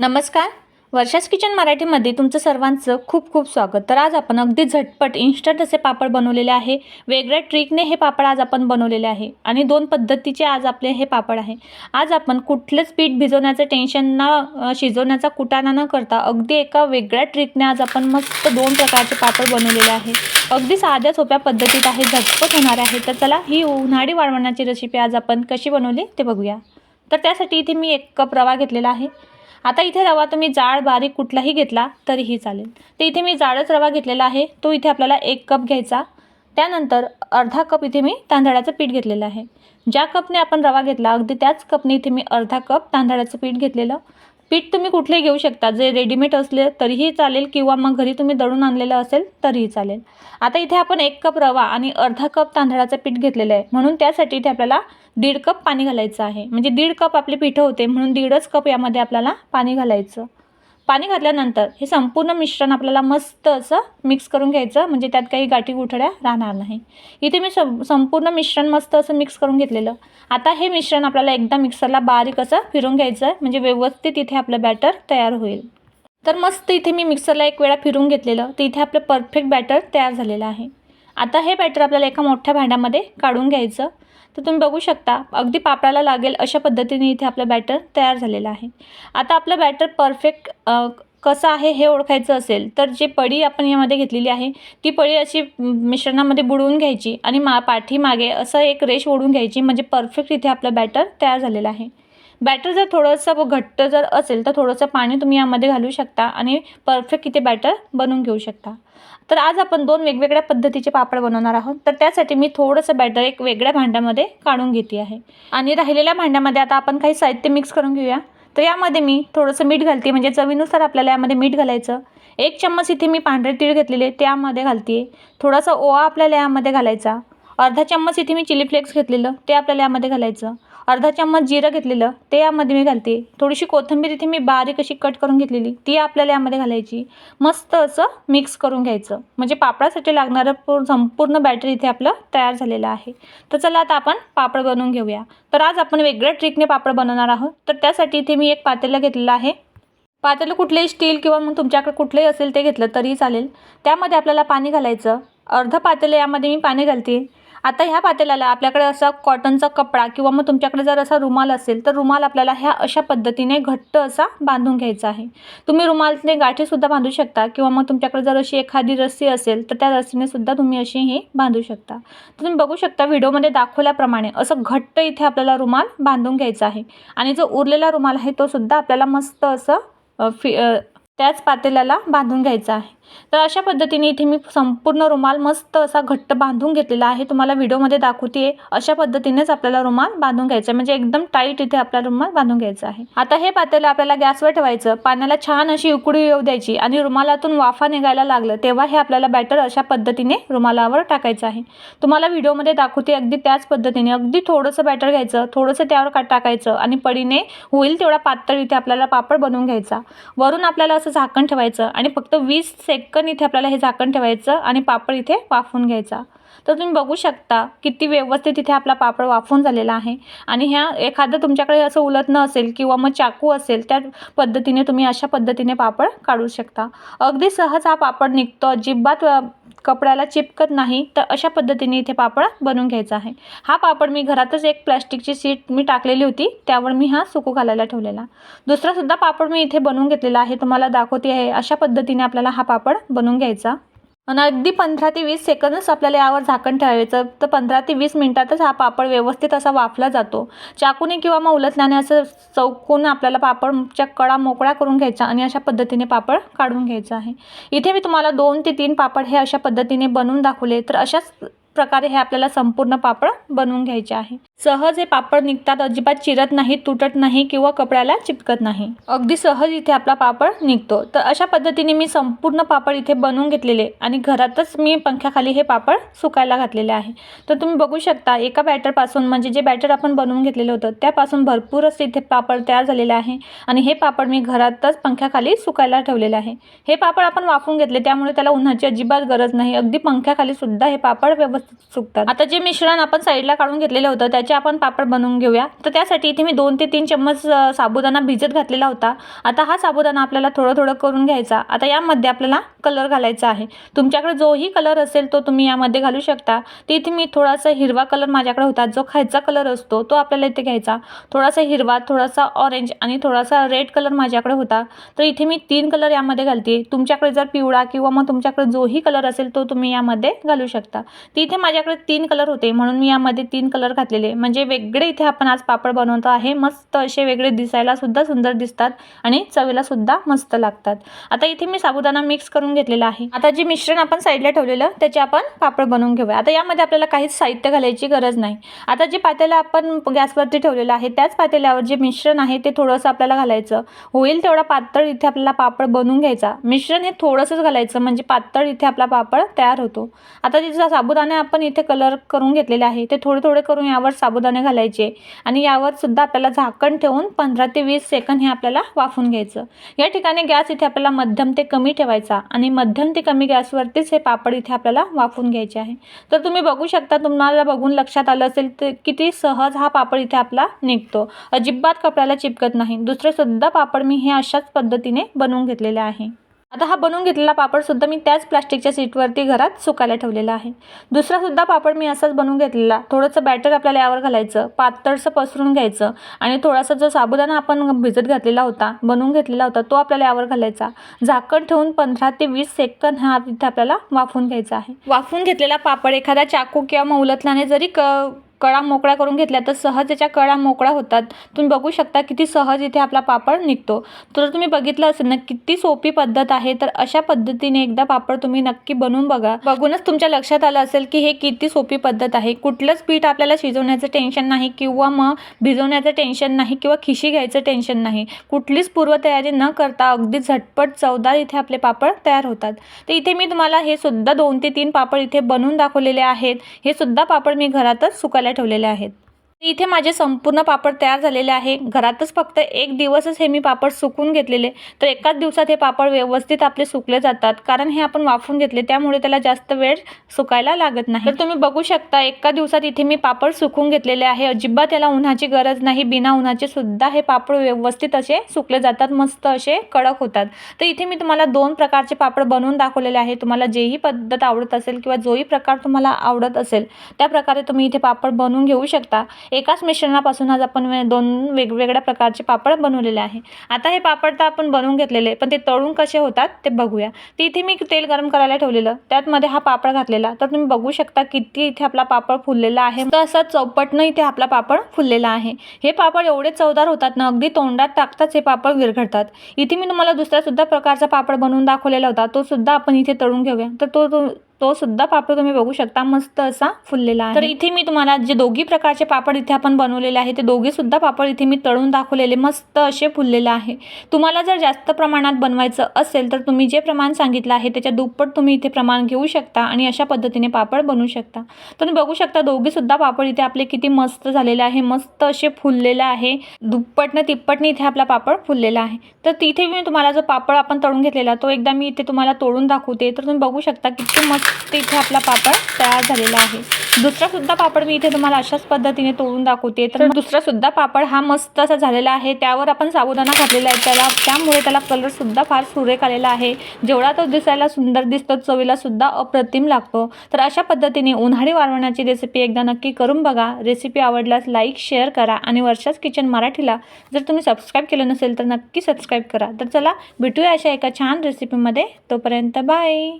नमस्कार. वर्षास किचन मराठीमध्ये तुमचं सर्वांचं खूप खूप स्वागत. तर आज आपण अगदी झटपट इन्स्टंट असे पापड बनवलेले आहे. वेगळ्या ट्रिकने हे पापड आज आपण बनवलेले आहे. आणि दोन पद्धतीचे आज आपले हे पापड आहे. आज आपण कुठलंच पीठ भिजवण्याचं टेन्शन ना शिजवण्याचा कुटाणा न करता अगदी एका वेगळ्या ट्रिकने आज आपण मस्त दोन प्रकारचे पापड बनवलेले आहे. अगदी साध्या सोप्या पद्धतीत आहे. झटपट होणार आहे. तर चला ही उन्हाळी वाळवण्याची रेसिपी आज आपण कशी बनवली ते बघूया. तर त्यासाठी इथे मी एक कप रवा घेतलेला आहे. आता इथे रवा तुम्ही जाड बारीक कुठलाही घेतला तरीही चालेल. तर इथे मी जाडच रवा घेतलेला आहे. तो इथे आपल्याला एक कप घ्यायचा. त्यानंतर अर्धा कप इथे मी तांदळाचं पीठ घेतलेलं आहे. ज्या कपने आपण रवा घेतला अगदी त्याच कपने इथे मी अर्धा कप तांदळाचं पीठ घेतलेलं. पीठ तुम्ही कुठलेही घेऊ शकता. जे रेडीमेड असले तरीही चालेल किंवा मग घरी तुम्ही दळून आणलेलं असेल तरीही चालेल. आता इथे आपण एक कप रवा आणि अर्धा कप तांदळाचं पीठ घेतलेलं आहे. म्हणून त्यासाठी इथे आपल्याला दीड कप पाणी घालायचं आहे. म्हणजे दीड कप आपली पिठं होते म्हणून दीडच कप यामध्ये आपल्याला पाणी घालायचं. पाणी घातल्यानंतर हे संपूर्ण मिश्रण आपल्याला मस्त असं मिक्स करून घ्यायचं म्हणजे त्यात काही गाठी गुठळ्या राहणार नाही. इथे मी संपूर्ण मिश्रण मस्त असं मिक्स करून घेतलेलं. आता हे मिश्रण आपल्याला एकदा मिक्सरला बारीक असं फिरून घ्यायचं आहे म्हणजे व्यवस्थित इथे आपलं बॅटर तयार होईल. तर मस्त इथे मी मिक्सरला एक वेळा फिरून घेतलेलं तर इथे आपलं परफेक्ट बॅटर तयार झालेलं आहे. आता हे बॅटर आपल्याला एका मोठ्या भांड्यामध्ये काढून घ्यायचं. तर तुम्ही बघू शकता अगदी पापडाला लागेल अशा पद्धतीने इथे आपलं बॅटर तयार झालेलं आहे. आता आपलं बॅटर परफेक्ट कसं आहे हे ओळखायचं असेल तर जे पडी आपण यामध्ये घेतलेली आहे ती पडी अशी मिश्रणामध्ये बुडवून घ्यायची आणि मा पाठीमागे असं एक रेष ओढून घ्यायची म्हणजे परफेक्ट इथे आपलं बॅटर तयार झालेलं आहे. बॅटर जर थोडंसं घट्ट जर असेल तर थोडंसं पाणी तुम्ही यामध्ये घालू शकता आणि परफेक्ट इथे बॅटर बनवून घेऊ शकता. तर आज आपण दोन वेगवेगळ्या पद्धतीचे पापड बनवणार आहोत. तर त्यासाठी मी थोडंसं बॅटर एक वेगळ्या भांड्यामध्ये काढून घेते आहे. आणि राहिलेल्या भांड्यामध्ये आता आपण काही साहित्य मिक्स करून घेऊया. तर यामध्ये मी थोडंसं मीठ घालते. म्हणजे चवीनुसार आपल्याला यामध्ये मीठ घालायचं. एक चम्मच इथे मी पांढरे तीळ घेतलेले त्यामध्ये घालते. थोडासा ओवा आपल्याला यामध्ये घालायचा. अर्धा चम्मच इथे मी चिली फ्लेक्स घेतलेलं ते आपल्याला यामध्ये घालायचं. अर्धा चम्मच जिरं घेतलेलं ते यामध्ये मी घालते. थोडीशी कोथिंबीर इथे मी बारीक अशी कट करून घेतलेली ती आपल्याला यामध्ये घालायची. मस्त असं मिक्स करून घ्यायचं. म्हणजे पापडासाठी लागणारं पूर्ण संपूर्ण बॅटर इथे आपलं तयार झालेलं आहे. तर चला आता आपण पापड बनवून घेऊया. तर आज आपण वेगळ्या ट्रिकने पापड बनवणार आहोत. तर त्यासाठी इथे मी एक पातेलं घेतलेलं आहे. पातेलं कुठलेही स्टील किंवा मग तुमच्याकडे कुठलंही असेल ते घेतलं तरीही चालेल. त्यामध्ये आपल्याला पाणी घालायचं. अर्धं पातेलं यामध्ये मी पाणी घालते. आता ह्या पातेल्याला आपल्याकडे असा कॉटनचा कपडा किंवा मग तुमच्याकडे जर असा रुमाल असेल तर रुमाल आपल्याला ह्या अशा पद्धतीने घट्ट असा बांधून घ्यायचा आहे. तुम्ही रुमालने गाठीसुद्धा बांधू शकता किंवा मग तुमच्याकडे जर अशी एखादी रस्सी असेल तर त्या रस्सीने सुद्धा तुम्ही अशी ही बांधू शकता. तर तुम्ही बघू शकता व्हिडिओमध्ये दाखवल्याप्रमाणे असं घट्ट इथे आपल्याला रुमाल बांधून घ्यायचा आहे. आणि जो उरलेला रुमाल आहे तो सुद्धा आपल्याला मस्त असं फि त्याच पातेल्याला बांधून घ्यायचा आहे. तर अशा पद्धतीने इथे मी संपूर्ण रुमाल मस्त असा घट्ट बांधून घेतलेला आहे. तुम्हाला व्हिडिओमध्ये दाखवते अशा पद्धतीनेच आपल्याला रुमाल बांधून घ्यायचा आहे. म्हणजे एकदम टाईट इथे आपला रुमाल बांधून घ्यायचा आहे. आता हे पातेलं आपल्याला गॅसवर ठेवायचं. पाण्याला छान अशी उकळी येऊ द्यायची आणि रुमालातून वाफा निघायला लागलं तेव्हा हे आपल्याला बॅटर अशा पद्धतीने रुमालावर टाकायचं आहे. तुम्हाला व्हिडिओमध्ये दाखवते. अगदी त्याच पद्धतीने अगदी थोडंसं बॅटर घ्यायचं थोडंसं त्यावर का टाकायचं आणि पडीने होईल तेवढा पातळ इथे आपल्याला पापड बनवून घ्यायचा. वरून आपल्याला असं झाकण ठेवायचं आणि फक्त वीस सेकंद इथे आपल्याला हे झाकण ठेवायचं आणि पापड इथे वाफवून घ्यायचा. तर तुम्ही बघू शकता किती व्यवस्थित इथे आपला पापड वाफवून झालेला आहे. आणि ह्या एखादं तुमच्याकडे असं उलटणं असेल किंवा मग चाकू असेल त्या पद्धतीने तुम्ही अशा पद्धतीने पापड काढू शकता. अगदी सहज हा पापड निघतो. अजिबात कपड्याला चिपकत नाही. तर अशा पद्धतीने इथे पापड बनवून घ्यायचा आहे. हा पापड मी घरातच एक प्लॅस्टिकची सीट मी टाकलेली होती. त्यावर मी हा सुकू घालायला ठेवलेला. दुसरासुद्धा पापड मी इथे बनवून घेतलेला आहे. तुम्हाला दाखवते आहे. अशा पद्धतीने आपल्याला हा पापड बनवून घ्यायचा. आणि अगदी पंधरा ते वीस सेकंदच आपल्याला यावर झाकण ठेवायचं. तर पंधरा ते वीस मिनटातच हा पापड व्यवस्थित असा वाफला जातो. चाकूने किंवा मग उलटल्याने असं चौकून आपल्याला पापडच्या कडा मोकळ्या करून घ्यायचा आणि अशा पद्धतीने पापड काढून घ्यायचा आहे. इथे मी तुम्हाला दोन ते तीन पापड हे अशा पद्धतीने बनवून दाखवले. तर अशाच प्रकारे हे आपल्याला संपूर्ण पापड बनवून घ्यायचे आहे. सहज हे पापड निघतात अजिबात चिरत नाही तुटत नाही किंवा कपड्याला चिपकत नाही. अगदी सहज इथे आपला पापड निघतो. तर अशा पद्धतीने मी संपूर्ण पापड इथे बनवून घेतलेले आणि घरातच मी पंख्याखाली हे पापड सुकायला घातलेले आहे. तर तुम्ही बघू शकता एका बॅटरपासून म्हणजे जे बॅटर आपण बनवून घेतलेलं होतं त्यापासून भरपूर असे इथे पापड तयार झालेले आहे आणि हे पापड मी घरातच पंख्याखाली सुकायला ठेवलेले आहे. हे पापड आपण वाफून घेतले त्यामुळे त्याला उन्हाची अजिबात गरज नाही. अगदी पंख्याखाली सुद्धा हे पापड व्यवस्थित सुकतात. आता जे मिश्रण आपण साईडला काढून घेतलेलं होतं त्याचे आपण पापड बनवून घेऊया. तर त्यासाठी इथे मी दोन ते तीन चम्मच साबुदाणा भिजत घातलेला होता. आता हा साबुदाणा आपल्याला थोडं थोडं करून घ्यायचा. आता यामध्ये आपल्याला कलर घालायचा आहे. तुमच्याकडे जोही कलर असेल तो तुम्ही यामध्ये घालू शकता. तर इथे मी थोडासा हिरवा कलर माझ्याकडे होता. जो खायचा कलर असतो तो आपल्याला इथे घ्यायचा. थोडासा हिरवा थोडासा ऑरेंज आणि थोडासा रेड कलर माझ्याकडे होता. तर इथे मी तीन कलर यामध्ये घालते. तुमच्याकडे जर पिवळा किंवा मग तुमच्याकडे जोही कलर असेल तो तुम्ही यामध्ये घालू शकता. तर इथे माझ्याकडे तीन कलर होते. म्हणून मी यामध्ये तीन कलर घातलेले. म्हणजे वेगळे इथे आपण आज पापड बनवतो आहे. मस्त असे वेगळे दिसायला सुद्धा सुंदर दिसतात आणि चवीला सुद्धा मस्त लागतात. आता इथे मी साबुदाणा मिक्स करून घेतलेला आहे. आता जे मिश्रण आपण साईडला ठेवलेलं त्याचे आपण पापड बनवून घेऊया. आता यामध्ये आपल्याला काहीच साहित्य घालायची गरज नाही. आता जे पातेलं आपण गॅसवरती ठेवलेलं आहे त्याच पातेल्यावर जे मिश्रण आहे ते थोडंसं आपल्याला घालायचं. होईल तेवढा पातळ इथे आपल्याला पापड बनवून घ्यायचा. मिश्रण हे थोडंसंच घालायचं म्हणजे पातळ इथे आपला पापड तयार होतो. आता जे साबुदाणे आपण इथे कलर करून घेतलेले आहे ते थोडे थोडे करून यावर साबुदाणे घालायचे. आणि यावर सुद्धा आपल्याला झाकण ठेवून पंधरा ते वीस सेकंद हे आपल्याला वाफून घ्यायचं. या ठिकाणी गॅस इथे आपल्याला मध्यम ते कमी ठेवायचा. आणि मध्यम ते कमी गॅसवरतीच हे पापड इथे आपल्याला वाफून घ्यायचे आहे. तर तुम्ही बघू शकता तुम्हाला बघून लक्षात आलं असेल तर किती सहज हा पापड इथे आपला निघतो. अजिबात कपड्याला चिपकत नाही. दुसरेसुद्धा पापड मी हे अशाच पद्धतीने बनवून घेतलेले आहे. आता हा बनवून घेतलेला पापडसुद्धा मी त्याच प्लास्टिकच्या सीटवरती घरात सुकायला ठेवलेला आहे. दुसरासुद्धा पापड मी असाच बनवून घेतलेला. थोडंसं बॅटर आपल्याला यावर घालायचं पातळसं पसरून घ्यायचं आणि थोडासा जो साबुदाणा आपण भिजत घातलेला होता बनवून घेतलेला होता तो आपल्याला यावर घालायचा. झाकण ठेवून पंधरा ते वीस सेकंद हा इथे आपल्याला वाफून घ्यायचा आहे. वाफून घेतलेला पापड एखादा चाकू किंवा मौलतलाने जरी क कळा मोकळा करून घेतल्या तर सहज याच्या कळा मोकळा होतात. तुम्ही बघू शकता किती सहज इथे आपला पापड निघतो. तर तुम्ही बघितलं असेल ना किती सोपी पद्धत आहे तर अशा पद्धतीने एकदा पापड तुम्ही नक्की बनवून बघा. बघूनच तुमच्या लक्षात आलं असेल की हे किती सोपी पद्धत आहे. कुठलंच पीठ आपल्याला शिजवण्याचं टेन्शन नाही किंवा मग भिजवण्याचं टेन्शन नाही किंवा खिशी घ्यायचं टेन्शन नाही. कुठलीच पूर्वतयारी न करता अगदी झटपट चवदार इथे आपले पापड तयार होतात. तर इथे मी तुम्हाला हे सुद्धा दोन ते तीन पापड इथे बनवून दाखवलेले आहेत. हे सुद्धा पापड मी घरातच सुकायला ठेवलेल्या आहेत. इथे माझे संपूर्ण पापड तयार झालेले आहे. घरातच फक्त एक दिवसच हे मी पापड सुकून घेतलेले. तर एकाच दिवसात हे पापड व्यवस्थित आपले सुकले जातात. कारण हे आपण वाफून घेतले त्यामुळे त्याला जास्त वेळ सुकायला लागत नाही. तर तुम्ही बघू शकता एका दिवसात इथे मी पापड सुकून घेतलेले आहे. अजिबात त्याला उन्हाची गरज नाही. बिना उन्हाचे सुद्धा हे पापड व्यवस्थित असे सुकले जातात. मस्त असे कडक होतात. तर इथे मी तुम्हाला दोन प्रकारचे पापड बनवून दाखवलेले आहे. तुम्हाला जेही पद्धत आवडत असेल किंवा जोही प्रकार तुम्हाला आवडत असेल त्या प्रकारे तुम्ही इथे पापड बनवून घेऊ शकता. एकाच मिश्रणापासून आज आपण वे- दोन वेगवेगळ्या प्रकारचे पापड बनवलेले आहे. आता हे पापड तर आपण बनवून घेतलेले पण ते तळून कसे होतात ते बघूया. ते इथे मी तेल गरम करायला ठेवलेलं त्यातमध्ये हा पापड घातलेला. तर तुम्ही बघू शकता किती इथे आपला पापड फुललेला आहे. तर असा चौपटनं इथे आपला पापड फुललेला आहे. हे पापड एवढे चवदार होतात ना अगदी तोंडात टाकताच हे पापड विरघळतात. इथे मी तुम्हाला दुसऱ्यासुद्धा प्रकारचा पापड बनवून दाखवलेला होता तो सुद्धा आपण इथे तळून घेऊया. तर तो तो सुद्धा पापड तुम्ही बघू शकता मस्त असा फुललेला आहे. तर इथे मी तुम्हाला जे दोघी प्रकारचे पापड इथे आपण बनवलेले आहे ते दोघी सुद्धा पापड इथे मी तळून दाखवलेले मस्त असे फुललेले आहे. तुम्हाला जर जास्त प्रमाणात बनवायचं असेल तर तुम्ही जे प्रमाण सांगितलं आहे त्याच्या दुप्पट तुम्ही इथे प्रमाण घेऊ शकता आणि अशा पद्धतीने पापड बनवू शकता. तुम्ही बघू शकता दोघी सुद्धा पापड इथे आपले किती मस्त झालेले आहे मस्त असे फुललेले आहे. दुप्पटनं तिप्पटने इथे आपला पापड फुललेला आहे. तर तिथे मी तुम्हाला जो पापड आपण तळून घेतलेला तो एकदा मी इथे तुम्हाला तोडून दाखवते. तर तुम्ही बघू शकता किती मस्त इथे आपला पापड तयार झालेला आहे. दुसरा सुद्धा पापड मी इथे तुम्हाला अशाच पद्धतीने तोडून दाखवते. तर दुसरा सुद्धा पापड हा मस्त असा झालेला आहे. त्यावर आपण साबुदाणा घातलेला आहे. त्याला त्यामुळे त्याला कलर सुद्धा फार सुरेख आलेला आहे. जेवढा तो दिसायला सुंदर दिसतो चवीला सुद्धा अप्रतिम लागतो. तर अशा पद्धतीने उन्हाळी वाळवण्याची रेसिपी एकदा नक्की करून बघा. रेसिपी आवडल्यास लाईक शेअर करा आणि वर्षाच किचन मराठीला जर तुम्ही सबस्क्राईब केलं नसेल तर नक्की सबस्क्राईब करा. तर चला भेटूया अशा एका छान रेसिपीमध्ये तोपर्यंत बाय